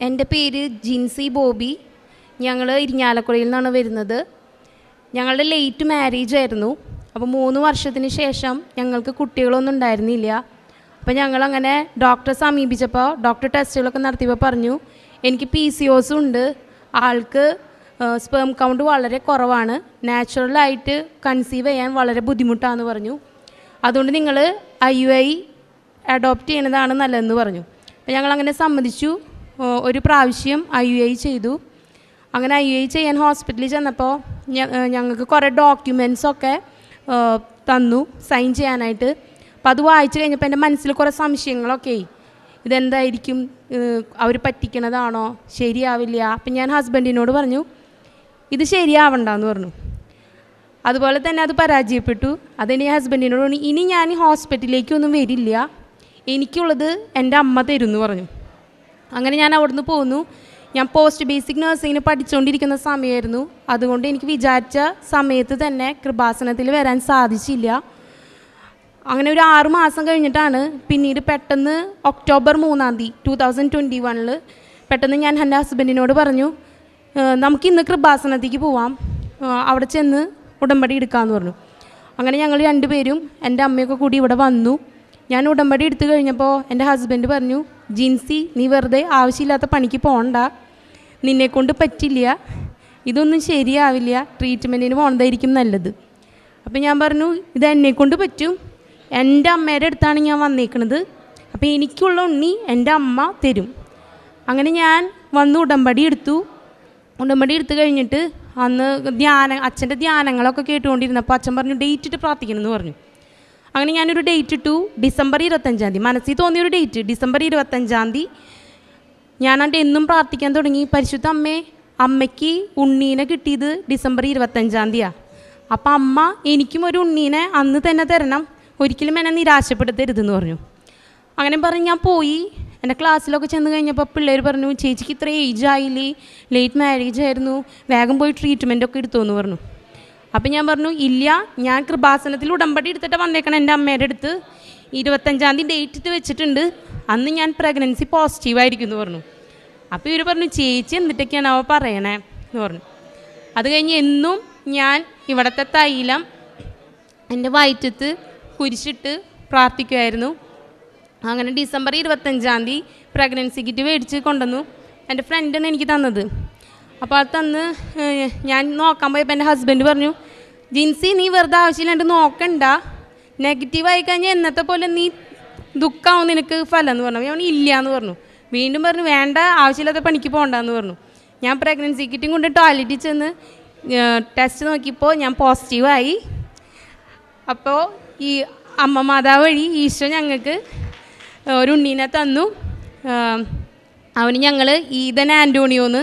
എന്റെ പേര് ജിൻസി ബോബി. ഞങ്ങൾ ഇരിഞ്ഞാലക്കുടയിൽ നിന്നാണ് വരുന്നത്. ഞങ്ങളുടെ ലേറ്റ് മാരേജ് ആയിരുന്നു. അപ്പോൾ മൂന്ന് വർഷത്തിന് ശേഷം ഞങ്ങൾക്ക് കുട്ടികളൊന്നും ഉണ്ടായിരുന്നില്ല. അപ്പോൾ ഞങ്ങളങ്ങനെ ഡോക്ടറെ സമീപിച്ചപ്പോൾ ഡോക്ടർ ടെസ്റ്റുകളൊക്കെ നടത്തിയപ്പോൾ പറഞ്ഞു എനിക്ക് പി സി ഒസ് ഉണ്ട്. ആൾക്ക് സ്പേം കൗണ്ട് വളരെ കുറവാണ്. നാച്ചുറലായിട്ട് കൺസീവ് ചെയ്യാൻ വളരെ ബുദ്ധിമുട്ടാണെന്ന് പറഞ്ഞു. അതുകൊണ്ട് നിങ്ങൾ ഐ യു ഐ അഡോപ്റ്റ് ചെയ്യുന്നതാണ് നല്ലതെന്ന് പറഞ്ഞു. അപ്പോൾ ഞങ്ങളങ്ങനെ സമ്മതിച്ചു. ഒരു പ്രാവശ്യം ഐ യു ഐ ചെയ്തു. അങ്ങനെ ഐ യു ഐ ചെയ്യാൻ ഹോസ്പിറ്റലിൽ ചെന്നപ്പോൾ ഞങ്ങൾക്ക് കുറേ ഡോക്യുമെൻസൊക്കെ തന്നു സൈൻ ചെയ്യാനായിട്ട്. അപ്പോൾ അത് വായിച്ചു കഴിഞ്ഞപ്പോൾ എന്റെ മനസ്സിൽ കുറേ സംശയങ്ങളൊക്കെ ഇതെന്തായിരിക്കും? അവർ പറ്റിക്കണതാണോ? ശരിയാവില്ല. അപ്പം ഞാൻ ഹസ്ബൻഡിനോട് പറഞ്ഞു ഇത് ശരിയാവണ്ടെന്ന് പറഞ്ഞു. അതുപോലെ തന്നെ അത് പരാജയപ്പെട്ടു. അതെന്റെ ഹസ്ബൻഡിനോട് പറഞ്ഞു ഇനി ഞാൻ ഹോസ്പിറ്റലിലേക്കൊന്നും വരില്ല. എനിക്കുള്ളത് എന്റെ അമ്മ തരും എന്ന് പറഞ്ഞു. അങ്ങനെ ഞാൻ അവിടുന്ന് പോന്നു. ഞാൻ പോസ്റ്റ് ബേസിക് നഴ്സിങ്ങിന് പഠിച്ചുകൊണ്ടിരിക്കുന്ന സമയമായിരുന്നു അതുകൊണ്ട് എനിക്ക് വിചാരിച്ച സമയത്ത് തന്നെ കൃപാസനത്തിൽ വരാൻ സാധിച്ചില്ല. അങ്ങനെ ഒരു ആറ് മാസം കഴിഞ്ഞിട്ടാണ് പിന്നീട് പെട്ടെന്ന് ഒക്ടോബർ മൂന്നാം തീയതി ടു തൗസൻഡ് ട്വന്റി വണ്ണിൽ പെട്ടെന്ന് ഞാൻ എന്റെ ഹസ്ബൻഡിനോട് പറഞ്ഞു "ഏഹ് നമുക്ക് ഇന്ന് കൃപാസനത്തേക്ക് പോവാം. അവിടെ ചെന്ന് ഉടമ്പടി എടുക്കാമെന്ന് പറഞ്ഞു. അങ്ങനെ ഞങ്ങൾ രണ്ടുപേരും എന്റെ അമ്മയൊക്കെ കൂടി ഇവിടെ വന്നു. ഞാൻ ഉടമ്പടി എടുത്തു കഴിഞ്ഞപ്പോൾ എന്റെ ഹസ്ബൻഡ് പറഞ്ഞു ജിൻസി നീ വെറുതെ ആവശ്യമില്ലാത്ത പണിക്ക് പോകണ്ട നിന്നെക്കൊണ്ട് പറ്റില്ല. ഇതൊന്നും ശരിയാവില്ല. ട്രീറ്റ്മെന്റിന് പോകണതായിരിക്കും നല്ലത്. അപ്പോൾ ഞാൻ പറഞ്ഞു ഇത് എന്നെക്കൊണ്ട് പറ്റും. എന്റെ അമ്മയുടെ അടുത്താണ് ഞാൻ വന്നേക്കണത്. അപ്പോൾ എനിക്കുള്ള ഉണ്ണി എന്റെ അമ്മ തരും. അങ്ങനെ ഞാൻ വന്ന് ഉടമ്പടി എടുത്തു. ഉടമ്പടി എടുത്തു കഴിഞ്ഞിട്ട് അന്ന് ധ്യാന അച്ഛന്റെ ധ്യാനങ്ങളൊക്കെ കേട്ടുകൊണ്ടിരുന്നപ്പോൾ അച്ഛൻ പറഞ്ഞു ഡേറ്റിട്ട് പ്രാർത്ഥിക്കണമെന്ന് പറഞ്ഞു. അങ്ങനെ ഞാനൊരു ഡേറ്റ് ഇട്ടു. ഡിസംബർ ഇരുപത്തഞ്ചാം തീയതി. മനസ്സിൽ തോന്നിയൊരു ഡേറ്റ് ഡിസംബർ ഇരുപത്തഞ്ചാം തീയതി ഞാനാണ്ട് എന്നും പ്രാർത്ഥിക്കാൻ തുടങ്ങി. പരിശുദ്ധ അമ്മേ അമ്മയ്ക്ക് ഉണ്ണീനെ കിട്ടിയത് ഡിസംബർ ഇരുപത്തഞ്ചാം തീയതിയാണ് അപ്പം അമ്മ എനിക്കും ഒരു ഉണ്ണീനെ അന്ന് തന്നെ തരണം. ഒരിക്കലും എന്നെ നിരാശപ്പെടുത്തരുതെന്ന് പറഞ്ഞു. അങ്ങനെ പറഞ്ഞ് ഞാൻ പോയി. എന്റെ ക്ലാസ്സിലൊക്കെ ചെന്ന് കഴിഞ്ഞപ്പോൾ പിള്ളേർ പറഞ്ഞു ചേച്ചിക്ക് ഇത്ര ഏജ് ആയില്ലേ. ലേറ്റ് മാരേജ് ആയിരുന്നു. വേഗം പോയി ട്രീറ്റ്മെന്റൊക്കെ എടുത്തു എന്ന് പറഞ്ഞു. അപ്പം ഞാൻ പറഞ്ഞു ഇല്ല ഞാൻ കൃപാസനത്തിൽ ഉടമ്പടി എടുത്തിട്ട് വന്നേക്കണം എന്റെ അമ്മയുടെ അടുത്ത്. ഇരുപത്തഞ്ചാം തീയതി ഡേറ്റ് വെച്ചിട്ടുണ്ട്. അന്ന് ഞാൻ പ്രഗ്നൻസി പോസിറ്റീവ് ആയിരിക്കും എന്ന് പറഞ്ഞു. അപ്പോൾ ഇവർ പറഞ്ഞു ചേച്ചി എന്നിട്ടൊക്കെയാണ് അവ പറയണേ? എന്ന് പറഞ്ഞു. അത് കഴിഞ്ഞ് എന്നും ഞാൻ ഇവിടുത്തെ തൈലം എന്റെ വയറ്റത്ത് കുരിശിട്ട് പ്രാർത്ഥിക്കുമായിരുന്നു അങ്ങനെ ഡിസംബർ ഇരുപത്തഞ്ചാം തീയതി പ്രഗ്നൻസി കിറ്റ് മേടിച്ച് കൊണ്ടുവന്നു. എന്റെ ഫ്രണ്ടാണ് എനിക്ക് തന്നത്. അപ്പോൾ അത് തന്ന് ഞാൻ നോക്കാൻ പോയപ്പോൾ എന്റെ ഹസ്ബൻഡ് പറഞ്ഞു ജിൻസി നീ വെറുതെ ആവശ്യമില്ലാണ്ട് നോക്കണ്ട. നെഗറ്റീവ് ആയി കഴിഞ്ഞാൽ എന്നത്തെ പോലെ നീ ദുഃഖമാവും നിനക്ക് ഫലം എന്ന് പറഞ്ഞു ഞാൻ ഇല്ല എന്ന് പറഞ്ഞു. വീണ്ടും പറഞ്ഞു വേണ്ട ആവശ്യമില്ലാത്ത പണിക്ക് പോകണ്ടെന്ന് പറഞ്ഞു. ഞാൻ പ്രഗ്നൻസി കിറ്റും കൊണ്ട് ടോയ്ലറ്റിൽ ചെന്ന് ടെസ്റ്റ് നോക്കിയപ്പോൾ ഞാൻ പോസിറ്റീവായി അപ്പോൾ ഈ അമ്മ മാതാവ് വഴി ഈശോ ഞങ്ങൾക്ക് ഒരു ഉണ്ണീനെ തന്നു. അവന് ഞങ്ങൾ ഈതൻ ആന്റോണിയോന്ന്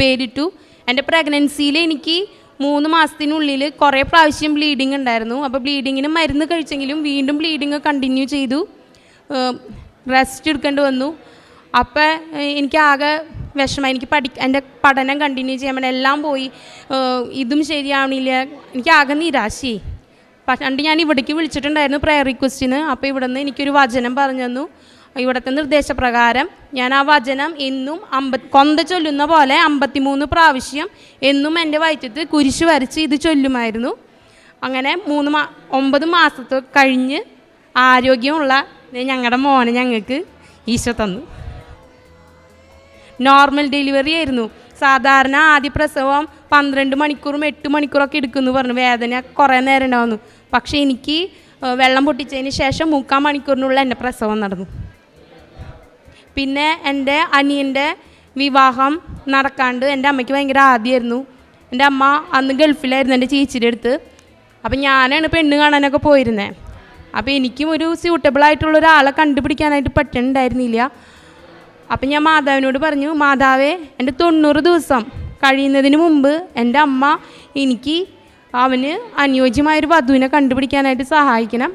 പേരിട്ടു. എന്റെ പ്രഗ്നൻസിയിൽ എനിക്ക് മൂന്ന് മാസത്തിനുള്ളിൽ കുറേ പ്രാവശ്യം ബ്ലീഡിങ് ഉണ്ടായിരുന്നു. അപ്പോൾ ബ്ലീഡിങ്ങിന് മരുന്ന് കഴിച്ചെങ്കിലും വീണ്ടും ബ്ലീഡിങ് കണ്ടിന്യൂ ചെയ്തു. റെസ്റ്റ് എടുക്കേണ്ടി വന്നു. അപ്പോൾ എനിക്ക് ആകെ വിഷമം. എനിക്ക് പഠി എന്റെ പഠനം കണ്ടിന്യൂ ചെയ്യാൻ വേണ്ടി എല്ലാം പോയി. ഇതും ശരിയാവണില്ല. എനിക്ക് ആകെ നിരാശയായി. പണ്ട് ഞാൻ ഇവിടേക്ക് വിളിച്ചിട്ടുണ്ടായിരുന്നു പ്രയർ റിക്വസ്റ്റിന് അപ്പോൾ ഇവിടെ നിന്ന് എനിക്കൊരു വചനം പറഞ്ഞു തന്നു. ഇവിടുത്തെ നിർദ്ദേശപ്രകാരം ഞാൻ ആ വചനം എന്നും അമ്പ കൊന്ത ചൊല്ലുന്ന പോലെ അമ്പത്തിമൂന്ന് പ്രാവശ്യം എന്നും എന്റെ വയറ്റത്ത് കുരിശ് വരച്ച് ഇത് ചൊല്ലുമായിരുന്നു. അങ്ങനെ മൂന്ന് മാ ഒമ്പത് മാസത്തെ കഴിഞ്ഞ് ആരോഗ്യമുള്ള ഞങ്ങളുടെ മോനെ ഞങ്ങൾക്ക് ഈശോ തന്നു. നോർമൽ ഡെലിവറി ആയിരുന്നു. സാധാരണ ആദ്യ പ്രസവം പന്ത്രണ്ട് മണിക്കൂറും എട്ട് മണിക്കൂറൊക്കെ എടുക്കുമെന്ന് പറഞ്ഞു. വേദന കുറേ നേരം ഉണ്ടാവുന്നു. പക്ഷേ എനിക്ക് വെള്ളം പൊട്ടിച്ചതിന് ശേഷം മുക്കാൽ മണിക്കൂറിനുള്ള എന്റെ പ്രസവം നടന്നു. പിന്നെ എന്റെ അനിയന്റെ വിവാഹം നടക്കാണ്ട് എന്റെ അമ്മയ്ക്ക് ഭയങ്കര ആദ്യമായിരുന്നു എന്റെ അമ്മ അന്ന് ഗൾഫിലായിരുന്നു എന്റെ ചേച്ചിയുടെ അടുത്ത്. അപ്പം ഞാനാണ് പെണ്ണ് കാണാനൊക്കെ പോയിരുന്നത് അപ്പോൾ എനിക്കും ഒരു സ്യൂട്ടബിൾ ആയിട്ടുള്ള ഒരാളെ കണ്ടുപിടിക്കാനായിട്ട് പറ്റുന്നുണ്ടായിരുന്നില്ല അപ്പം ഞാൻ മാതാവിനോട് പറഞ്ഞു മാതാവേ എന്റെ തൊണ്ണൂറ് ദിവസം കഴിയുന്നതിന് മുമ്പ് എന്റെ അമ്മ എനിക്ക് അവന് അനുയോജ്യമായൊരു വധുവിനെ കണ്ടുപിടിക്കാനായിട്ട് സഹായിക്കണം.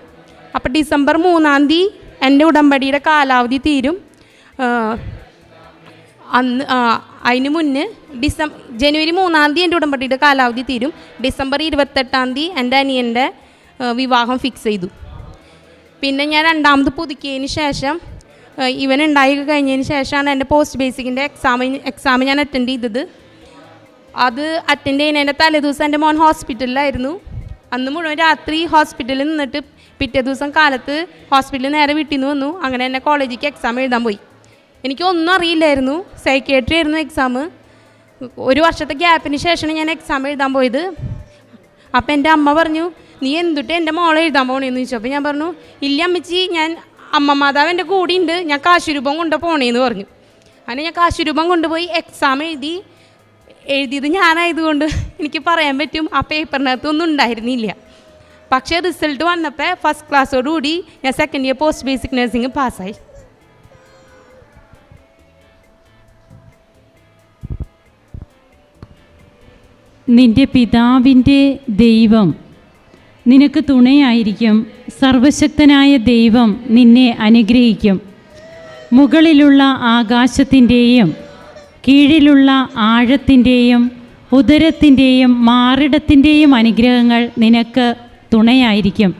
അപ്പോൾ ഡിസംബർ മൂന്നാം തീയതി എന്റെ ഉടമ്പടിയുടെ കാലാവധി തീരും. അന്ന് അതിന് മുന്നേ ഡിസംബർ ജനുവരി മൂന്നാം തീയതി എന്റെ ഉടമ്പടിയുടെ കാലാവധി തീരും. ഡിസംബർ ഇരുപത്തെട്ടാം തീയതി എന്റെ അനിയന്റെ വിവാഹം ഫിക്സ് ചെയ്തു. പിന്നെ ഞാൻ രണ്ടാമത് പുതുക്കിയതിന് ശേഷം ഉണ്ടായി കഴിഞ്ഞതിന് ശേഷമാണ് എന്റെ പോസ്റ്റ് ബേസിക്കിന്റെ എക്സാം എക്സാം ഞാൻ അറ്റൻഡ് ചെയ്തത്. അത് അറ്റൻഡ് ചെയ്യുന്നതിന്റെ തലേദിവസം എന്റെ മോൻ ഹോസ്പിറ്റലിലായിരുന്നു അന്ന് മുഴുവൻ രാത്രി ഹോസ്പിറ്റലിൽ നിന്നിട്ട് പിറ്റേ ദിവസം കാലത്ത് ഹോസ്പിറ്റലിൽ നേരെ വീട്ടിൽ നിന്ന് വന്നു. അങ്ങനെ എന്നെ കോളേജിലേക്ക് എക്സാം എഴുതാൻ പോയി. എനിക്കൊന്നും അറിയില്ലായിരുന്നു. സൈക്കേട്രി ആയിരുന്നു എക്സാം ഒരു വർഷത്തെ ഗ്യാപ്പിന് ശേഷമാണ് ഞാൻ എക്സാം എഴുതാൻ പോയത്. അപ്പം എന്റെ അമ്മ പറഞ്ഞു നീ എന്തുട്ട് എന്റെ മോളെ എഴുതാൻ പോകണേന്ന് ചോദിച്ചു. അപ്പോൾ ഞാൻ പറഞ്ഞു ഇല്ല അമ്മച്ചി ഞാൻ അമ്മ മാതാവ് എന്റെ കൂടെ ഉണ്ട്. ഞാൻ കാശുരൂപം കൊണ്ട് പോണേന്ന് പറഞ്ഞു. അങ്ങനെ ഞാൻ കാശുരൂപം കൊണ്ടുപോയി എക്സാം എഴുതി. എഴുതിയത് ഞാനായതുകൊണ്ട് എനിക്ക് പറയാൻ പറ്റും ആ പേപ്പറിനകത്ത് ഒന്നും ഉണ്ടായിരുന്നില്ല. പക്ഷേ റിസൾട്ട് വന്നപ്പോൾ ഫസ്റ്റ് ക്ലാസ്സോടുകൂടി ഞാൻ second year post basic nursing പാസ്സായി. നിന്റെ പിതാവിന്റെ ദൈവം. നിനക്ക് തുണയായിരിക്കും. സർവശക്തനായ ദൈവം നിന്നെ അനുഗ്രഹിക്കും. മുകളിലുള്ള ആകാശത്തിന്റെയും കീഴിലുള്ള ആഴത്തിന്റെയും ഉദരത്തിന്റെയും മാറിടത്തിന്റെയും അനുഗ്രഹങ്ങൾ നിനക്ക് തുണയായിരിക്കും.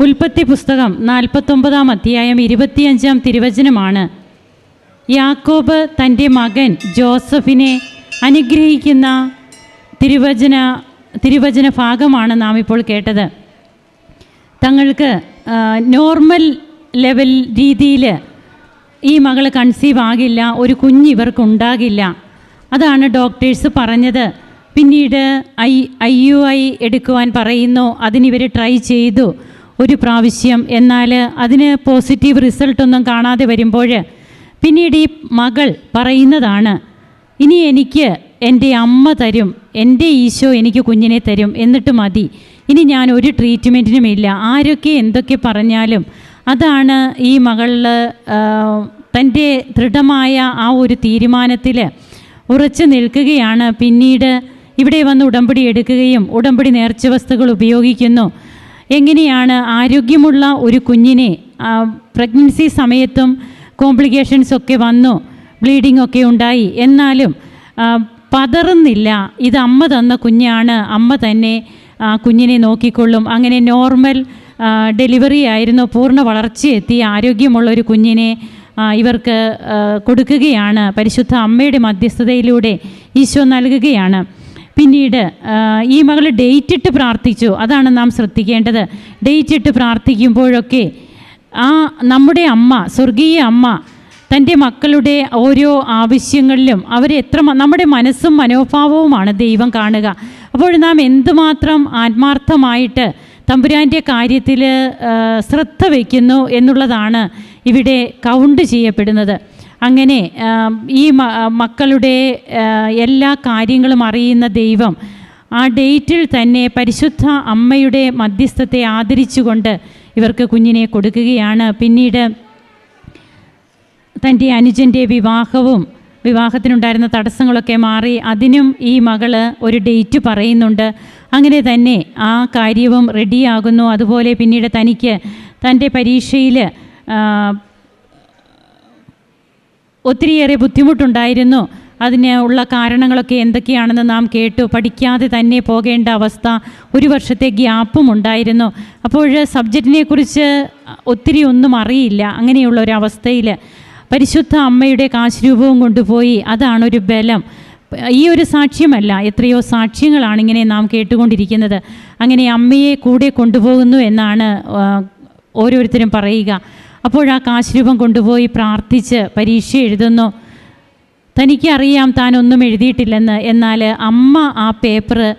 ഉൽപ്പത്തി പുസ്തകം നാൽപ്പത്തൊമ്പതാം അധ്യായം ഇരുപത്തിയഞ്ചാം തിരുവചനമാണ്. യാക്കോബ് തന്റെ മകൻ ജോസഫിനെ അനുഗ്രഹിക്കുന്ന തിരുവചന തിരുവചന ഭാഗമാണ് നാം ഇപ്പോൾ കേട്ടത്. തങ്ങൾക്ക് നോർമൽ ലെവൽ രീതിയിൽ ഈ മകൾ കൺസീവ് ആകില്ല ഒരു കുഞ്ഞ് ഇവർക്കുണ്ടാകില്ല. അതാണ് ഡോക്ടേഴ്സ് പറഞ്ഞത്. പിന്നീട് ഐ ഐ യു ഐ എടുക്കുവാൻ പറയുന്നു അതിനിവർ ട്രൈ ചെയ്തു ഒരു പ്രാവശ്യം. എന്നാൽ അതിന് പോസിറ്റീവ് റിസൾട്ടൊന്നും കാണാതെ വരുമ്പോൾ പിന്നീട് ഈ മകൾ പറയുന്നതാണ് ഇനി എനിക്ക് എന്റെ അമ്മ തരും എന്റെ ഈശോ എനിക്ക് കുഞ്ഞിനെ തരും എന്നിട്ട് മതി. ഇനി ഞാൻ ഒരു ട്രീറ്റ്മെന്റിനും ഇല്ല ആരൊക്കെ എന്തൊക്കെ പറഞ്ഞാലും അതാണ് ഈ മകളിൽ തന്റെ ദൃഢമായ ആ ഒരു തീരുമാനത്തിൽ ഉറച്ചു നിൽക്കുകയാണ്. പിന്നീട് ഇവിടെ വന്ന് ഉടമ്പടി എടുക്കുകയും ഉടമ്പടി നേർച്ച വസ്തുക്കൾ ഉപയോഗിക്കുന്നു. എങ്ങനെയാണ് ആരോഗ്യമുള്ള ഒരു കുഞ്ഞിനെ പ്രഗ്നൻസി സമയത്തും കോംപ്ലിക്കേഷൻസ് ഒക്കെ വന്നു ബ്ലീഡിംഗ് ഒക്കെ ഉണ്ടായി. എന്നാലും പതറുന്നില്ല. ഇത് അമ്മ തന്ന കുഞ്ഞാണ്. അമ്മ തന്നെ ആ, കുഞ്ഞിനെ നോക്കിക്കൊള്ളും. അങ്ങനെ നോർമൽ ഡെലിവറി ആയിരുന്നു. പൂർണ വളർച്ചയെത്തി. ആരോഗ്യമുള്ള ഒരു കുഞ്ഞിനെ ഇവർക്ക് കൊടുക്കുകയാണ്. പരിശുദ്ധ അമ്മയുടെ മധ്യസ്ഥതയിലൂടെ ഈശോ നൽകുകയാണ്. പിന്നീട് ഈ മകൾ ഡേറ്റ് ഇട്ട് പ്രാർത്ഥിച്ചു. അതാണ് നാം ശ്രദ്ധിക്കേണ്ടത്. ഡേറ്റ് ഇട്ട് പ്രാർത്ഥിക്കുമ്പോഴൊക്കെ ആ നമ്മുടെ അമ്മ സ്വർഗീയ അമ്മ തന്റെ മക്കളുടെ ഓരോ ആവശ്യങ്ങളിലും അവരെ എത്ര നമ്മുടെ മനസ്സും മനോഭാവവുമാണ് ദൈവം കാണുക. അപ്പോൾ നാം എന്തുമാത്രം ആത്മാർത്ഥമായിട്ട് തമ്പുരാന്റെ കാര്യത്തിൽ ശ്രദ്ധ വയ്ക്കുന്നു എന്നുള്ളതാണ് ഇവിടെ കൗണ്ട് ചെയ്യപ്പെടുന്നത്. അങ്ങനെ ഈ മക്കളുടെ എല്ലാ കാര്യങ്ങളും അറിയുന്ന ദൈവം ആ ഡേറ്റിൽ തന്നെ പരിശുദ്ധ അമ്മയുടെ മധ്യസ്ഥത്തെ ആദരിച്ചുകൊണ്ട് ഇവർക്ക് കുഞ്ഞിനെ കൊടുക്കുകയാണ്. പിന്നീട് തന്റെ അനുജന്റെ വിവാഹവും വിവാഹത്തിനുണ്ടായിരുന്ന തടസ്സങ്ങളൊക്കെ മാറി അതിനും ഈ മകൾ ഒരു ഡേറ്റ് പറയുന്നുണ്ട്. അങ്ങനെ തന്നെ ആ കാര്യവും റെഡിയാകുന്നു. അതുപോലെ പിന്നീട് തനിക്ക് തന്റെ പരീക്ഷയിൽ ഒത്തിരിയേറെ ബുദ്ധിമുട്ടുണ്ടായിരുന്നു. അതിന് ഉള്ള കാരണങ്ങളൊക്കെ എന്തൊക്കെയാണെന്ന് നാം കേട്ടു. പഠിക്കാതെ തന്നെ പോകേണ്ട അവസ്ഥ ഒരു വർഷത്തെ ഗ്യാപ്പും ഉണ്ടായിരുന്നു. അപ്പോൾ സബ്ജക്റ്റിനെക്കുറിച്ച് ഒത്തിരി ഒന്നും അറിയില്ല. അങ്ങനെയുള്ള ഒരു അവസ്ഥയിൽ പരിശുദ്ധ അമ്മയുടെ കാശ്രൂപവും കൊണ്ടുപോയി. അതാണൊരു ബലം. ഈ ഒരു സാക്ഷ്യമല്ല. എത്രയോ സാക്ഷ്യങ്ങളാണ് ഇങ്ങനെ നാം കേട്ടുകൊണ്ടിരിക്കുന്നത്. അങ്ങനെ അമ്മയെ കൂടെ കൊണ്ടുപോകുന്നു എന്നാണ് ഓരോരുത്തരും പറയുക. അപ്പോൾ ആ കാശുരൂപം കൊണ്ടുപോയി പ്രാർത്ഥിച്ച് പരീക്ഷ എഴുതുന്നു. തനിക്കറിയാം താൻ ഒന്നും എഴുതിയിട്ടില്ലെന്ന്. എന്നാൽ അമ്മ ആ പേപ്പർ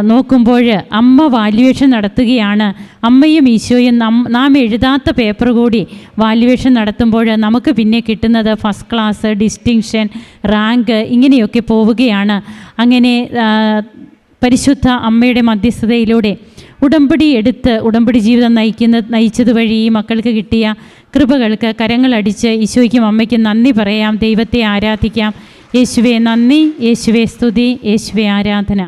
നോക്കുമ്പോൾ അമ്മ വാല്യുവേഷൻ നടത്തുകയാണ്. അമ്മയും ഈശോയും നം നാം എഴുതാത്ത പേപ്പർ കൂടി വാല്യുവേഷൻ നടത്തുമ്പോൾ നമുക്ക് പിന്നെ കിട്ടുന്നത് ഫസ്റ്റ് ക്ലാസ് ഡിസ്റ്റിങ്ഷൻ റാങ്ക് ഇങ്ങനെയൊക്കെ പോവുകയാണ്. അങ്ങനെ പരിശുദ്ധ അമ്മയുടെ മധ്യസ്ഥതയിലൂടെ ഉടമ്പടി എടുത്ത് ഉടമ്പടി ജീവിതം നയിക്കുന്ന നയിച്ചത് വഴി ഈ മക്കൾക്ക് കിട്ടിയ കൃപകൾക്ക് കരങ്ങളടിച്ച് ഈശോയ്ക്കും അമ്മയ്ക്കും നന്ദി പറയാം. ദൈവത്തെ ആരാധിക്കാം. യേശുവെ നന്ദി. യേശുവെ സ്തുതി. യേശുവെ ആരാധന.